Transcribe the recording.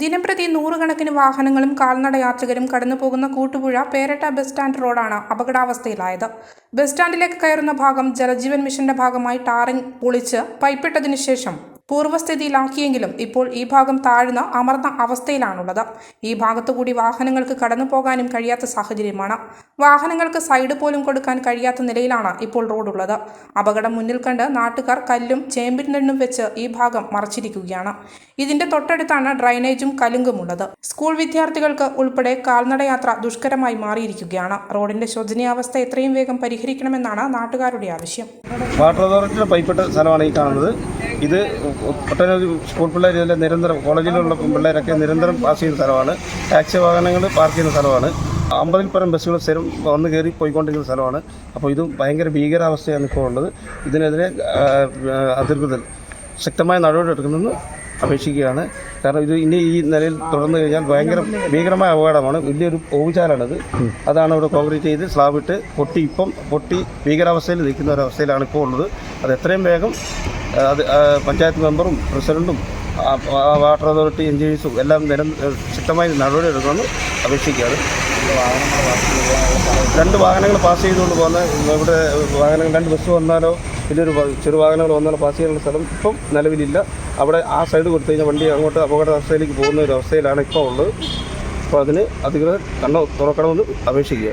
ദിനംപ്രതി നൂറുകണക്കിന് വാഹനങ്ങളും കാൽനട യാത്രികരും കടന്നു പോകുന്ന കൂട്ടുപുഴ പേരട്ട ബസ് സ്റ്റാൻഡ് റോഡാണ് അപകടാവസ്ഥയിലായത്. ബസ് സ്റ്റാൻഡിലേക്ക് കയറുന്ന ഭാഗം ജലജീവൻ മിഷന്റെ ഭാഗമായി ടാറിംഗ് പൊളിച്ച് പൈപ്പിട്ടതിനു ശേഷം പൂർവസ്ഥിതിയിലാക്കിയെങ്കിലും ഇപ്പോൾ ഈ ഭാഗം താഴ്ന്ന അമർന്ന അവസ്ഥയിലാണുള്ളത്. ഈ ഭാഗത്തുകൂടി വാഹനങ്ങൾക്ക് കടന്നു പോകാനും കഴിയാത്ത സാഹചര്യമാണ്. വാഹനങ്ങൾക്ക് സൈഡ് പോലും കൊടുക്കാൻ കഴിയാത്ത നിലയിലാണ് ഇപ്പോൾ റോഡുള്ളത്. അപകടം മുന്നിൽ കണ്ട് നാട്ടുകാർ കല്ലും ചേമ്പിൻ നെണ്ണും വെച്ച് ഈ ഭാഗം മറച്ചിരിക്കുകയാണ്. ഇതിന്റെ തൊട്ടടുത്താണ് ഡ്രൈനേജും കലുങ്കുമുള്ളത് സ്കൂൾ വിദ്യാർത്ഥികൾക്ക് ഉൾപ്പെടെ കാൽനടയാത്ര ദുഷ്കരമായി മാറിയിരിക്കുകയാണ്. റോഡിന്റെ ശോചനീയാവസ്ഥ എത്രയും വേഗം പരിഹരിക്കണമെന്നാണ് നാട്ടുകാരുടെ ആവശ്യം. വാട്ടർ അതോറിറ്റിയുടെ പൈപ്പിട്ട സ്ഥലമാണ് ഈ കാണുന്നത്. ഇത് ഒട്ടനവധി സ്കൂൾ പിള്ളേർ നിരന്തരം കോളേജിലുള്ള പിള്ളേരൊക്കെ നിരന്തരം പാസ് ചെയ്യുന്ന സ്ഥലമാണ്. ടാക്സി വാഹനങ്ങൾ പാർക്ക് ചെയ്യുന്ന സ്ഥലമാണ്. അമ്പതിൽ പരം ബസ്സുകൾ സ്ഥിരം വന്ന് കയറി പോയിക്കൊണ്ടിരിക്കുന്ന സ്ഥലമാണ്. അപ്പോൾ ഇത് ഭയങ്കര ഭീകരാവസ്ഥയാണ് ഇപ്പോൾ ഉള്ളത്. ഇതിനെതിരെ അധികൃതർ ശക്തമായ നടപടി എടുക്കണമെന്ന് അപേക്ഷിക്കുകയാണ്. കാരണം ഇത് ഇനി ഈ നിലയിൽ തുടർന്നു കഴിഞ്ഞാൽ ഭയങ്കര ഭീകരമായ അപകടമാണ്. വലിയൊരു ഓവുചാലാണിത്. അതാണ് ഇവിടെ കോൺക്രീറ്റ് ചെയ്ത് സ്ലാബ് ഇട്ട് പൊട്ടി ഇപ്പം പൊട്ടി ഭീകരാവസ്ഥയിൽ നിൽക്കുന്ന ഒരവസ്ഥയിലാണ് ഇപ്പോൾ ഉള്ളത്. അത് എത്രയും വേഗം അത് പഞ്ചായത്ത് മെമ്പറും ആ, വാട്ടർ അതോറിറ്റി എൻജിനീയേഴ്സും എല്ലാം നിരം ശക്തമായി നടപടി എടുക്കണമെന്ന് അപേക്ഷിക്കുകയാണ്. രണ്ട് വാഹനങ്ങൾ പാസ് ചെയ്തുകൊണ്ട് പോകുന്ന ഇവിടെ വാഹനങ്ങൾ രണ്ട് ബസ് വന്നാലോ ഒരു ചെറു വാഹനങ്ങൾ വന്നാലോ പാസ് ചെയ്യാനുള്ള സ്ഥലം ഇപ്പം നിലവിലില്ല. അവിടെ ആ സൈഡ് കൊടുത്തു കഴിഞ്ഞാൽ വണ്ടി അങ്ങോട്ട് അപകടാവസ്ഥയിലേക്ക് പോകുന്ന ഒരു അവസ്ഥയിലാണ് ഇപ്പോൾ ഉള്ളത്. അപ്പോൾ അതിന് അധികൃതർ കണ്ണ തുറക്കണമെന്ന് അപേക്ഷിക്കുക